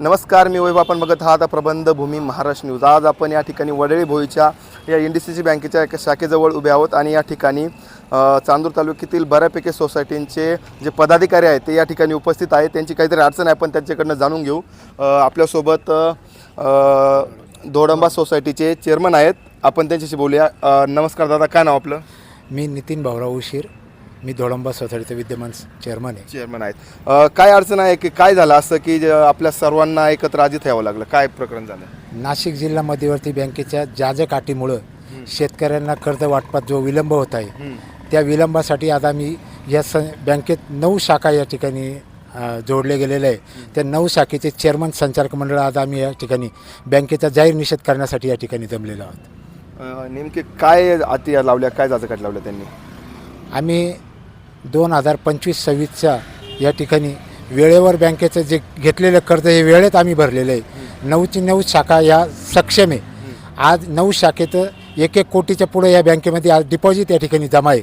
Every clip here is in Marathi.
नमस्कार मी वैभव. आपण बघत आहात प्रबंध भूमी महाराष्ट्र न्यूज. आज आपण या ठिकाणी वडळी भोईच्या या एन डी सी सी बँकेच्या एका शाखेजवळ उभे आहोत आणि या ठिकाणी चांदूर तालुक्यातील बऱ्यापैकी सोसायटींचे जे पदाधिकारी आहेत ते या ठिकाणी उपस्थित आहेत. त्यांची काहीतरी अडचण आहे आपण त्यांच्याकडनं जाणून घेऊ. आपल्यासोबत धोडंबा सोसायटीचे चेअरमन आहेत. आपण त्यांच्याशी बोलूया. नमस्कार दादा काय नाव आपलं? मी नितीन भाऊराव उशीर. मी धोळंबा सोसायटीचा विद्यमान चेअरमन आहे. चेअरमन आहेत. अ, काय अडचण आहे? की काय झालं असं की जे आपल्या सर्वांना एकत्र आजीत यावं लागलं? काय प्रकरण झालं? नाशिक जिल्हा मध्यवर्ती बँकेच्या जाजकाठीमुळं शेतकऱ्यांना कर्ज वाटपात जो विलंब होत आहे त्या विलंबासाठी आता मी या स बँकेत नऊ शाखा या ठिकाणी अ, जोडले गेलेले आहे. त्या नऊ शाखेचे चेअरमन संचालक मंडळ आज आम्ही या ठिकाणी बँकेचा जाहीर निषेध करण्यासाठी या ठिकाणी जमलेलो आहोत. अ, नेमके काय अटी लावल्या काय जाचकाट लावल्या त्यांनी? आम्ही दोन हजार पंचवीस सव्वीसच्या या ठिकाणी वेळेवर बँकेचं जे घेतलेलं कर्ज हे वेळेत आम्ही भरलेलं आहे. नऊची नऊ शाखा या सक्षम आहे. आज नऊ शाखेत एक एक कोटीच्या पुढे या बँकेमध्ये आज डिपॉझिट या ठिकाणी जमा आहे.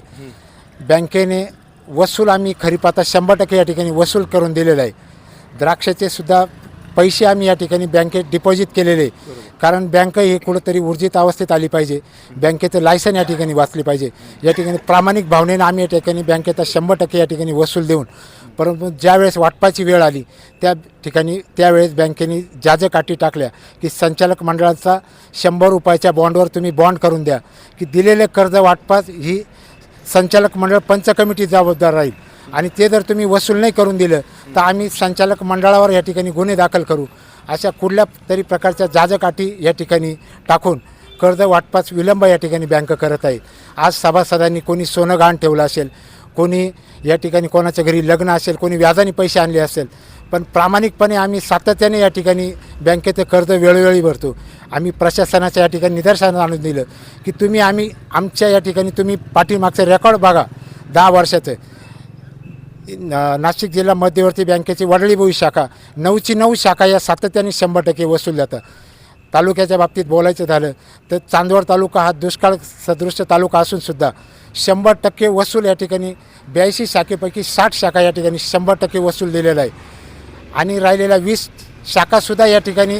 बँकेने वसूल आम्ही खरीपाता शंभर टक्के या ठिकाणी वसूल करून दिलेलं आहे. द्राक्षाचे सुद्धा पैसे आम्ही या ठिकाणी बँकेत डिपॉझिट केलेले. कारण बँक ही कुठंतरी ऊर्जित अवस्थेत आली पाहिजे. बँकेचं लायसन या ठिकाणी वाचली पाहिजे. या ठिकाणी प्रामाणिक भावनेनं आम्ही या ठिकाणी बँकेचा शंभर टक्के या ठिकाणी वसूल देऊन परंतु ज्यावेळेस वाटपाची वेळ आली त्या ठिकाणी त्यावेळेस बँकेने जाजकाठी टाकल्या की संचालक मंडळाचा शंभर रुपयाच्या बॉन्डवर तुम्ही बॉन्ड करून द्या. की दिलेले कर्ज वाटपास ही संचालक मंडळ पंच कमिटी जबाबदार राहील. आणि ते जर तुम्ही वसूल नाही करून दिलं तर आम्ही संचालक मंडळावर या ठिकाणी गुन्हे दाखल करू. अशा कुठल्या तरी प्रकारच्या जाजकाठी या ठिकाणी टाकून कर्ज वाटपास विलंब या ठिकाणी बँक करत आहे आज सभासदांनी कोणी सोनं गहाण ठेवलं असेल कोणी या ठिकाणी कोणाच्या घरी लग्न असेल कोणी व्याजाने पैसे आणले असेल पण प्रामाणिकपणे आम्ही सातत्याने या ठिकाणी बँकेचं कर्ज वेळोवेळी भरतो. आम्ही प्रशासनाच्या या ठिकाणी निदर्शनात आणून दिलं की तुम्ही आम्ही आमच्या या ठिकाणी तुम्ही पाठीमागचं रेकॉर्ड बघा दहा वर्षाचं. नाशिक जिल्हा मध्यवर्ती बँकेची वडळी बोई शाखा नऊची नऊ शाखा या सातत्याने शंभर टक्के वसूल जातात तालुक्याच्या बाबतीत बोलायचं झालं तर चांदवड तालुका हा दुष्काळ सदृश तालुका असून सुद्धा शंभर टक्के वसूल या ठिकाणी ब्याऐंशी शाखेपैकी साठ शाखा या ठिकाणी शंभर टक्के वसूल दिलेला आहे. आणि राहिलेल्या वीस शाखासुद्धा या ठिकाणी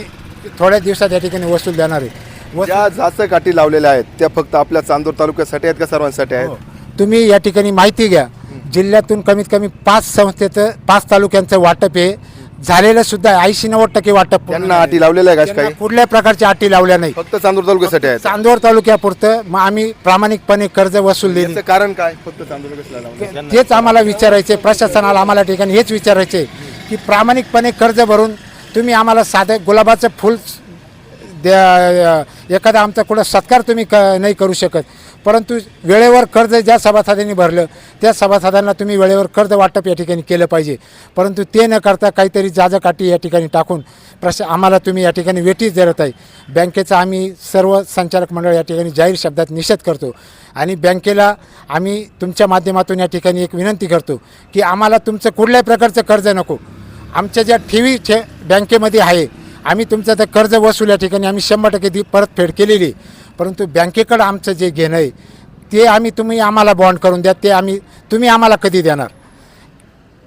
थोड्या दिवसात या ठिकाणी वसूल देणार आहे. व ज्या जाचकाठी लावलेल्या आहेत त्या फक्त आपल्या चांदूर तालुक्यासाठी आहेत का सर्वांसाठी आहेत? तुम्ही या ठिकाणी माहिती घ्या. जिल्ह्यातून कमीत कमी पाच संस्थेचं पाच तालुक्यांचं वाटप आहे झालेलं सुद्धा ऐंशी नव्वद टक्के वाटप त्यांना अटी लावलेल्या आहे का त्यांना काही? कुठल्या प्रकारच्या अटी लावल्या नाही. फक्त चांदूर तालुक्यासाठी आहेत. चांदोर तालुक्यापुरतं मग आम्ही प्रामाणिकपणे कर्ज वसूल याचं कारण काय? फक्त चांदूर तालुक्याला लावलं तेच आम्हाला विचारायचे प्रशासनाला आम्हाला ठिकाणी हेच विचारायचे की प्रामाणिकपणे कर्ज भरून तुम्ही आम्हाला साधं गुलाबाचं फुल द्या एखादा आमचा कुठं सत्कार तुम्ही क नाही करू शकत. परंतु वेळेवर कर्ज ज्या सभासदांनी भरलं त्या सभासदांना तुम्ही वेळेवर कर्ज वाटप या ठिकाणी केलं पाहिजे. परंतु ते न करता काहीतरी जाजकाठी या ठिकाणी टाकून प्रश आम्हाला तुम्ही या ठिकाणी वेटीच धरत आहे. बँकेचा आम्ही सर्व संचालक मंडळ या ठिकाणी जाहीर शब्दात निषेध करतो. आणि बँकेला आम्ही तुमच्या माध्यमातून या ठिकाणी एक विनंती करतो की आम्हाला तुमचं कुठल्याही प्रकारचं कर्ज नको. आमच्या ज्या ठेवी ठे बँकेमध्ये आहे आम्ही तुमचं ते कर्ज वसूल या ठिकाणी आम्ही शंभर टक्के दी परतफेड केलेली आहे. परंतु बँकेकडं आमचं जे घेणं आहे ते आम्ही तुम्ही आम्हाला बॉन्ड करून द्या ते आम्ही तुम्ही आम्हाला कधी देणार?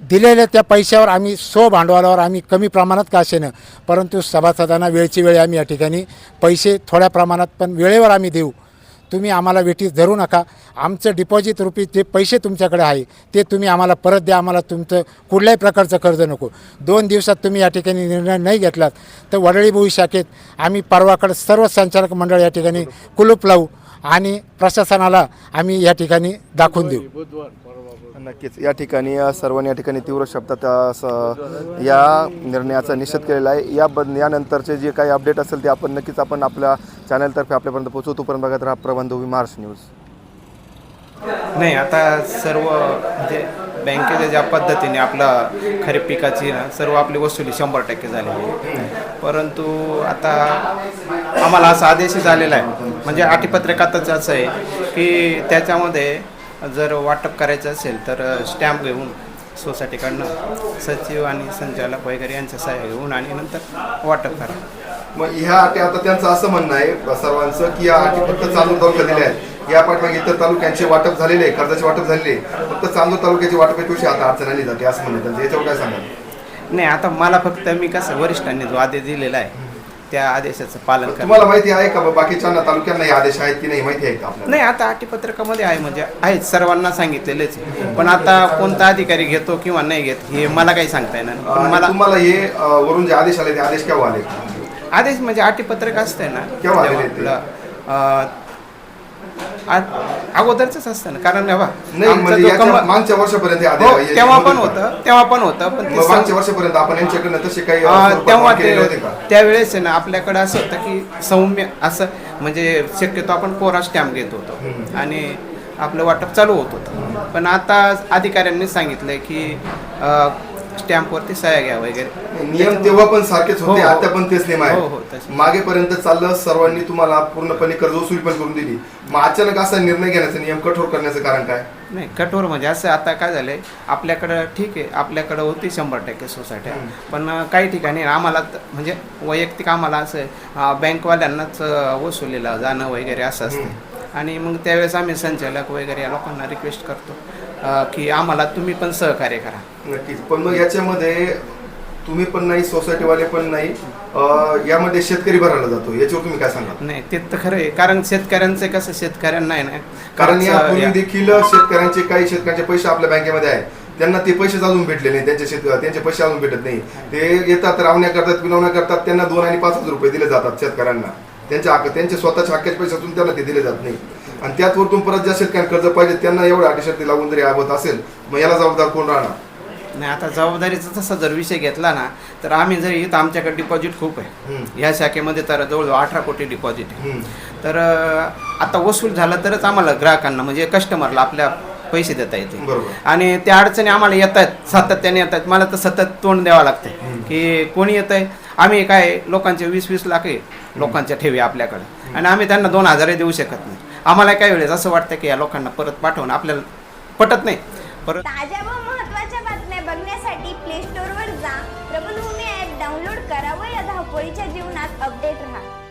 दिलेल्या त्या पैशावर आम्ही सो भांडवलावर आम्ही कमी प्रमाणात का असेनं परंतु सभासदांना वेळची वेळ आम्ही या ठिकाणी पैसे थोड्या प्रमाणात पण वेळेवर आम्ही देऊ. तुम्ही आम्हाला वेटीस धरू नका. आमचं डिपॉझिट रुपी जे पैसे तुमच्याकडे आहे ते तुम्ही आम्हाला परत द्या. आम्हाला तुमचं कुठल्याही प्रकारचं कर्ज नको. दोन दिवसात तुम्ही या ठिकाणी निर्णय नाही घेतलात तर वडळीभोई शाखेत आम्ही परवाकडे सर्व संचालक मंडळ या ठिकाणी कुलूप लावू आणि प्रशासनाला आम्ही या ठिकाणी दाखवून देऊ. नक्कीच. या ठिकाणी सर्वांनी या ठिकाणी तीव्र शब्दात या निर्णयाचा निषेध केलेला आहे. या बद यानंतरचे जे काही अपडेट असेल ते आपण नक्कीच आपण आपल्या चॅनलतर्फे आपल्यापर्यंत पोहोचवू तोपर्यंत बघत राहा प्रबंध महाराष्ट्र न्यूज नाही आता सर्व म्हणजे बँकेच्या ज्या पद्धतीने आपला खरीप पिकाची ना सर्व आपली वसुली शंभर टक्के झालेली आहे. परंतु आता आम्हाला असा आदेश झालेला आहे. म्हणजे अटीपत्रकातच असं आहे की त्याच्यामध्ये जर वाटप करायचं असेल तर स्टॅम्प घेऊन सोसायटीकडनं सचिव आणि संचालक वगैरे यांच्या सहाय्य घेऊन आणि नंतर वाटप करा. मग ह्या अटी आता त्यांचं असं म्हणणं आहे सर्वांचं की या अटी फक्त चांदूर तालुक्यात दिल्या आहेत. या पाठीमागे इतर तालुक्यांचे वाटप झालेले आहे कर्जाचे वाटप झालेले आहे फक्त चांदूर तालुक्याचे वाटपपेक्षा आता अडचण आली जाते असं म्हणणं आहे. त्यांचं याच्यावर काय सांगाल? नाही आता मला फक्त मी कसं वरिष्ठांनी जो आदेश दिलेला आहे त्या आदेशाचं पालन तुम्हाला माहिती आहे का बाकीच्या तालुक्यांना आदेश आहेत की नाही माहिती आहे का नाही आता अटीपत्रकामध्ये आहे म्हणजे आहेत सर्वांना सांगितलेलेच आहे. पण आता कोणता अधिकारी घेतो किंवा नाही घेत हे मला काही सांगता येणार मला तुम्हाला हे वरून जे आदेश आले ते आदेश केव्हा आले? आदेश म्हणजे अटीपत्रक असतंय ना. केव्हा ते? आपलं, अं, आ- अगोदरच असतं ना कारण बघा, नाही आमचा म्हणजे जो याच्या कंब- मागच्या वर्षापर्यंत हे आदेश तेव्हा पण होते तेव्हा पण होतं पण ते मग सं- मागच्या वर्षापर्यंत आपण यांच्याकडनं तसे काही अ, अं, स्वरूपात तेव्हा वाद केलेले होते ते का? त्यावेळेस आहे ना आपल्याकडे असं होतं की सौम्य असं म्हणजे शक्यतो आपण कोरा स्टॅम्प घेत होतो. हम्म. आणि आपलं वाटप चालू होत होतं. पण आता अधिकाऱ्यांनी सांगितलंय की स्टॅम्पवरती सह्या घ्या वगैरे. नियम तेव्हा पण सारखेच होते हो, हो. आता पण तेच नियम हो, आहे हो, तसे. मागेपर्यंत चाललं सर्वांनी तुम्हाला पूर्णपणे कर्ज वसुली पण करून दिली. मग अचानक असा निर्णय घेण्याचा नियम कठोर करण्याचं कारण काय? नाही कठोर म्हणजे असं आता काय झालंय आपल्याकडं ठीक आहे आपल्याकडं होती शंभर टक्के सोसायट्या. हम्म. पण अं, काही ठिकाणी आम्हाला त- म्हणजे वैयक्तिक आम्हाला असं बँकवाल्यांनाच वसुलीला जाणं वगैरे असं असते आणि मग त्यावेळेस आम्ही संचालक वगैरे या लोकांना रिक्वेस्ट करतो की आम्हाला तुम्ही पण सहकार्य करा. नक्कीच. पण मग याच्यामध्ये तुम्ही पण नाही सोसायटीवाले पण नाही यामध्ये शेतकरी भरायला जातो. याच्यावर तुम्ही काय सांगाल नाही ते तर खरं आहे. कारण शेतकऱ्यांचं कसं शेतकऱ्यांना आहे ना कारण यापूर्वी या- देखील शेतकऱ्यांचे काही शेतकऱ्यांचे पैसे आपल्या बँकेमध्ये आहेत. त्यांना ते पैसे अजून भेटले नाही त्यांचे शेत त्यांचे पैसे अजून भेटत नाही. ते येतात रावण्या करतात विनवण्या करतात. त्यांना दोन आणि पाच हजार रुपये दिले जातात शेतकऱ्यांना. त्यांच्या हक्क त्यांचे स्वतःच्या हक्काचे पैसे असून त्यांना ते दिले जात नाही. आणि त्यात वरतून परत ज्या शेतकऱ्यांना कर्ज पाहिजे त्यांना एवढ्या अटी लागून जरी आवत असेल मग याला जबाबदार कोण राहणार? नाही आता जबाबदारीचा तसा जर विषय घेतला ना तर आम्ही जर इथं आमच्याकडे डिपॉझिट खूप आहे. हम्म. ह्या शाखेमध्ये तर जवळजवळ अठरा कोटी डिपॉझिट आहे. हम्म. तर अं, आता वसूल झालं तरच आम्हाला ग्राहकांना म्हणजे कस्टमरला आपल्या पैसे देता येते बरोबर. आणि त्या अडचणी आम्हाला येत आहेत सातत्याने येत आहेत मला तर सतत तोंड द्यावं लागतंय की कोणी येत आहे आम्ही काय लोकांचे वीस वीस लाख आहे. लोकांच्या ठेवी आपल्याकडे. आणि आम्ही त्यांना दोन हजारही देऊ शकत नाही. आम्हाला काय वेळेस असं वाटतं की या लोकांना परत पाठवून आपल्याला पटत नाही. परत ताज्या व महत्त्वाच्या बातम्या बघण्यासाठी प्ले स्टोअरवर जा. प्रबलभूमी ॲप डाउनलोड करा व या धावपळीच्या जीवनात अपडेट राहा.